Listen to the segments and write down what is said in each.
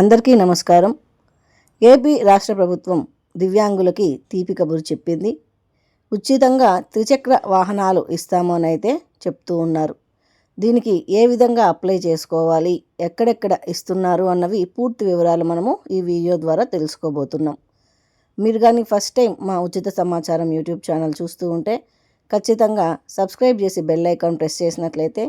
అందరికీ నమస్కారం. ఏపీ రాష్ట్ర ప్రభుత్వం దివ్యాంగులకి తీపి కబురు చెప్పింది. ఉచితంగా త్రిచక్ర వాహనాలు ఇస్తామనైతే చెప్తూ ఉన్నారు. దీనికి ఏ విధంగా అప్లై చేసుకోవాలి? ఎక్కడెక్కడ ఇస్తున్నారు? అన్నవి పూర్తి వివరాలు మనము ఈ వీడియో ద్వారా తెలుసుకోబోతున్నాం. మీరు కానీ ఫస్ట్ టైం మా ఉచిత సమాచారం యూట్యూబ్ ఛానల్ చూస్తూ ఉంటే ఖచ్చితంగా సబ్స్క్రైబ్ చేసి బెల్ ఐకాన్ ప్రెస్ చేసినట్లయితే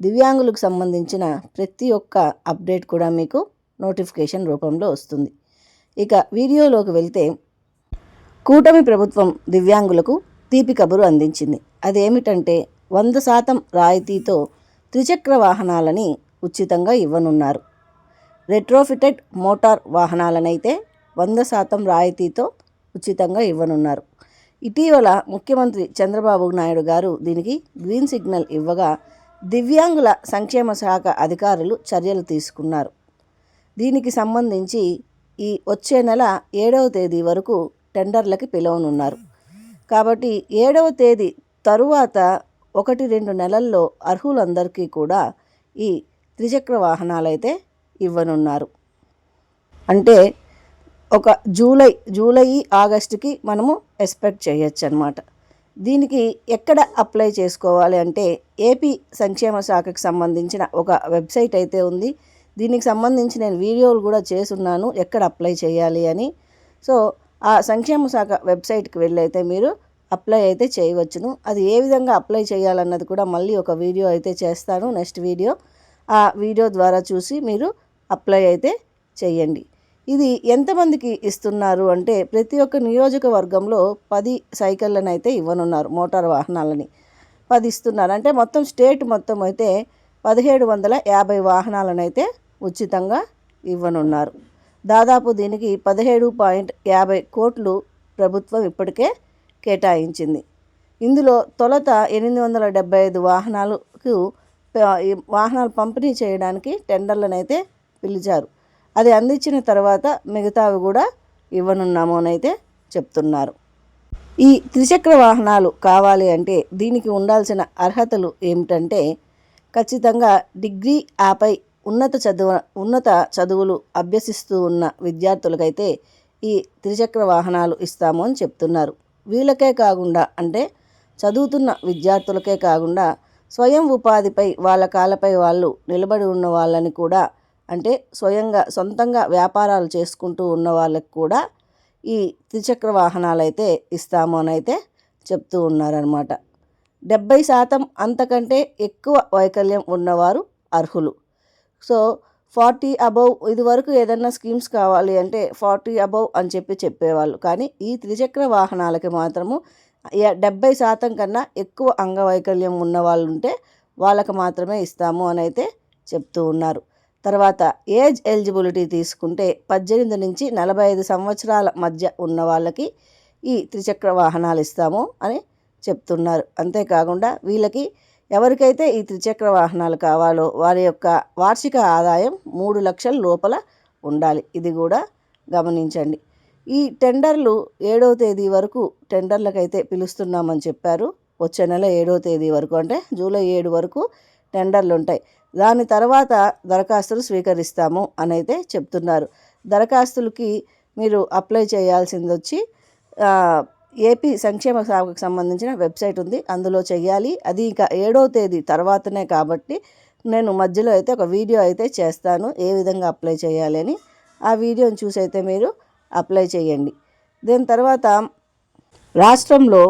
దివ్యాంగులకు సంబంధించిన ప్రతి ఒక్క అప్డేట్ కూడా మీకు నోటిఫికేషన్ రూపంలో వస్తుంది. ఇక వీడియోలోకి వెళ్తే కూటమి ప్రభుత్వం దివ్యాంగులకు తీపి కబురు అందించింది. అదేమిటంటే వంద శాతం రాయితీతో త్రిచక్ర వాహనాలని ఉచితంగా ఇవ్వనున్నారు. రెట్రోఫిటెడ్ మోటార్ వాహనాలనైతే వంద శాతం రాయితీతో ఉచితంగా ఇవ్వనున్నారు. ఇటీవల ముఖ్యమంత్రి చంద్రబాబు నాయుడు గారు దీనికి గ్రీన్ సిగ్నల్ ఇవ్వగా దివ్యాంగుల సంక్షేమ శాఖ అధికారులు చర్యలు తీసుకున్నారు. దీనికి సంబంధించి ఈ వచ్చే నెల ఏడవ తేదీ వరకు టెండర్లకి పిలవనున్నారు. కాబట్టి ఏడవ తేదీ తరువాత ఒకటి రెండు నెలల్లో అర్హులందరికీ కూడా ఈ త్రిచక్ర వాహనాలైతే ఇవ్వనున్నారు. అంటే ఒక జూలై జూలై ఆగస్టుకి మనము ఎక్స్పెక్ట్ చేయొచ్చు అనమాట దీనికి ఎక్కడ అప్లై చేసుకోవాలి అంటే ఏపీ సంక్షేమ శాఖకు సంబంధించిన ఒక వెబ్సైట్ అయితే ఉంది. దీనికి సంబంధించి నేను వీడియోలు కూడా చేస్తున్నాను ఎక్కడ అప్లై చేయాలి అని. సో ఆ సంక్షేమ శాఖ వెబ్సైట్కి వెళ్ళైతే మీరు అప్లై అయితే చేయవచ్చును. అది ఏ విధంగా అప్లై చేయాలన్నది కూడా మళ్ళీ ఒక వీడియో అయితే చేస్తాను నెక్స్ట్ వీడియో. ఆ వీడియో ద్వారా చూసి మీరు అప్లై అయితే చేయండి. ఇది ఎంతమందికి ఇస్తున్నారు అంటే ప్రతి ఒక్క నియోజకవర్గంలో పది సైకిళ్ళని అయితే ఇవ్వనున్నారు మోటార్ వాహనాలని. పది ఇస్తున్నారు. అంటే మొత్తం స్టేట్ మొత్తం అయితే పదిహేడు వందల యాభై వాహనాలనైతే ఉచితంగా ఇవ్వనున్నారు. దాదాపు దీనికి పదిహేడు పాయింట్ యాభై కోట్లు ప్రభుత్వం ఇప్పటికే కేటాయించింది. ఇందులో తొలత ఎనిమిది వందల డెబ్బై ఐదు వాహనాలకు వాహనాలు పంపిణీ చేయడానికి టెండర్లను అయితే పిలిచారు. అది అందించిన తర్వాత మిగతావి కూడా ఇవ్వనున్నాము అని అయితే చెప్తున్నారు. ఈ త్రిచక్ర వాహనాలు కావాలి అంటే దీనికి ఉండాల్సిన అర్హతలు ఏమిటంటే ఖచ్చితంగా డిగ్రీ ఆపై ఉన్నత చదువు ఉన్నత చదువులు అభ్యసిస్తూ ఉన్న విద్యార్థులకైతే ఈ త్రిచక్ర వాహనాలు ఇస్తాము అని చెప్తున్నారు. వీళ్ళకే కాకుండా అంటే చదువుతున్న విద్యార్థులకే కాకుండా స్వయం ఉపాధిపై వాళ్ళ కాళ్ళపై వాళ్ళు నిలబడి ఉన్న వాళ్ళని కూడా అంటే స్వయంగా సొంతంగా వ్యాపారాలు చేసుకుంటూ ఉన్న వాళ్ళకి కూడా ఈ త్రిచక్ర వాహనాలు అయితే ఇస్తాము అని అయితే చెప్తూ ఉన్నారనమాట డెబ్బై శాతం అంతకంటే ఎక్కువ వైకల్యం ఉన్నవారు అర్హులు. సో ఫార్టీ అబవ్ ఇది వరకు ఏదన్నా స్కీమ్స్ కావాలి అంటే ఫార్టీ అబవ్ అని చెప్పి చెప్పేవాళ్ళు. కానీ ఈ త్రిచక్ర వాహనాలకి మాత్రము డెబ్బై శాతం కన్నా ఎక్కువ అంగవైకల్యం ఉన్న వాళ్ళు ఉంటే వాళ్ళకి మాత్రమే ఇస్తాము అని అయితే చెప్తూ ఉన్నారు. తర్వాత ఏజ్ ఎలిజిబిలిటీ తీసుకుంటే పద్దెనిమిది నుంచి నలభై ఐదు సంవత్సరాల మధ్య ఉన్న వాళ్ళకి ఈ త్రిచక్ర వాహనాలు ఇస్తాము అని చెప్తున్నారు. అంతేకాకుండా వీళ్ళకి ఎవరికైతే ఈ త్రిచక్ర వాహనాలు కావాలో వారి యొక్క వార్షిక ఆదాయం మూడు లక్షల లోపల ఉండాలి. ఇది కూడా గమనించండి. ఈ టెండర్లు ఏడవ తేదీ వరకు టెండర్లకైతే పిలుస్తున్నామని చెప్పారు. వచ్చే నెల ఏడవ తేదీ వరకు అంటే జూలై ఏడు వరకు టెండర్లు ఉంటాయి. దాని తర్వాత దరఖాస్తులు స్వీకరిస్తాము అని అయితే చెప్తున్నారు. దరఖాస్తులకి మీరు అప్లై చేయాల్సింది వచ్చి ఏపీ సంక్షేమ శాఖకు సంబంధించిన వెబ్సైట్ ఉంది. అందులో చేయాలి అది ఇంకా ఏడో తేదీ తర్వాతనే కాబట్టి నేను మధ్యలో అయితే ఒక వీడియో అయితే చేస్తాను. ఏ విధంగా అప్లై చేయాలి అని. ఆ వీడియోని చూసి అయితే మీరు అప్లై చేయండి. దీని తర్వాత రాష్ట్రంలో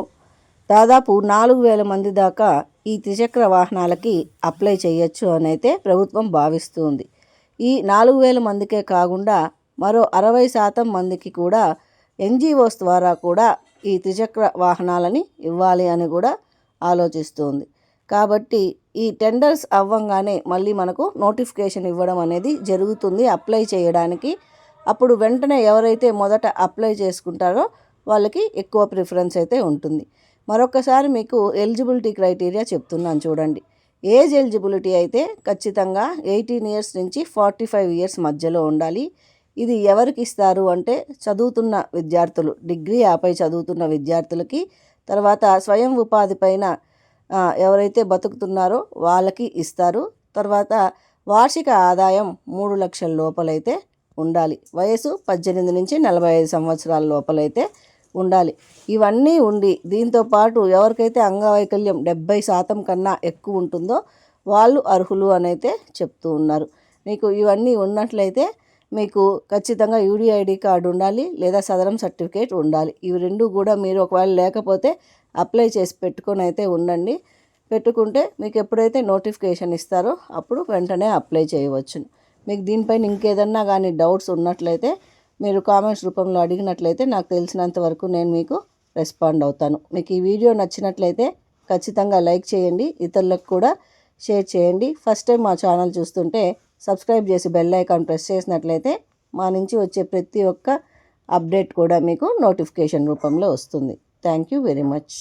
దాదాపు నాలుగు వేల మంది దాకా ఈ త్రిచక్ర వాహనాలకి అప్లై చేయొచ్చు అని అయితే ప్రభుత్వం భావిస్తుంది ఈ నాలుగు వేల మందికే కాకుండా మరో అరవై శాతం మందికి కూడా ఎన్జిఓస్ ద్వారా కూడా ఈ త్రిచక్ర వాహనాలని ఇవ్వాలి అని కూడా ఆలోచిస్తుంది. కాబట్టి ఈ టెండర్స్ అవ్వంగానే మళ్ళీ మనకు నోటిఫికేషన్ ఇవ్వడం అనేది జరుగుతుంది అప్లై చేయడానికి. అప్పుడు వెంటనే ఎవరైతే మొదట అప్లై చేసుకుంటారో వాళ్ళకి ఎక్కువ ప్రిఫరెన్స్ అయితే ఉంటుంది. మరొకసారి మీకు ఎలిజిబిలిటీ క్రైటీరియా చెప్తున్నాను చూడండి. ఏజ్ ఎలిజిబిలిటీ అయితే ఖచ్చితంగా ఎయిటీన్ ఇయర్స్ నుంచి ఫార్టీ ఫైవ్ ఇయర్స్ మధ్యలో ఉండాలి. ఇది ఎవరికి ఇస్తారు అంటే చదువుతున్న విద్యార్థులు డిగ్రీ ఆపై చదువుతున్న విద్యార్థులకి తర్వాత స్వయం ఉపాధి పైన ఎవరైతే బతుకుతున్నారో వాళ్ళకి ఇస్తారు. తర్వాత వార్షిక ఆదాయం మూడు లక్షల లోపలైతే ఉండాలి. వయసు పద్దెనిమిది నుంచి నలభై ఐదు సంవత్సరాల లోపలైతే ఉండాలి. ఇవన్నీ ఉండి దీంతో పాటు ఎవరికైతే అంగవైకల్యం డెబ్బై శాతం కన్నా ఎక్కువ ఉంటుందో వాళ్ళు అర్హులు అనైతే చెప్తూ ఉన్నారు. మీకు ఇవన్నీ ఉన్నట్లయితే మీకు ఖచ్చితంగా యూడిఐడి కార్డు ఉండాలి లేదా సదరం సర్టిఫికేట్ ఉండాలి. ఇవి రెండు కూడా మీరు ఒకవేళ లేకపోతే అప్లై చేసి పెట్టుకొని అయితే ఉండండి. పెట్టుకుంటే మీకు ఎప్పుడైతే నోటిఫికేషన్ ఇస్తారో అప్పుడు వెంటనే అప్లై చేయవచ్చు. మీకు దీనిపైన ఇంకేదన్నా కానీ డౌట్స్ ఉన్నట్లయితే మీరు కామెంట్స్ రూపంలో అడిగినట్లయితే నాకు తెలిసినంత వరకు నేను మీకు రెస్పాండ్ అవుతాను. మీకు ఈ వీడియో నచ్చినట్లయితే ఖచ్చితంగా లైక్ చేయండి. ఇతరులకు కూడా షేర్ చేయండి. ఫస్ట్ టైం మా ఛానల్ చూస్తుంటే సబ్స్క్రైబ్ చేసి బెల్ ఐకాన్ ప్రెస్ చేసినట్లయితే మా నుంచి వచ్చే ప్రతి ఒక్క అప్డేట్ కూడా మీకు నోటిఫికేషన్ రూపంలో వస్తుంది. Thank you very much.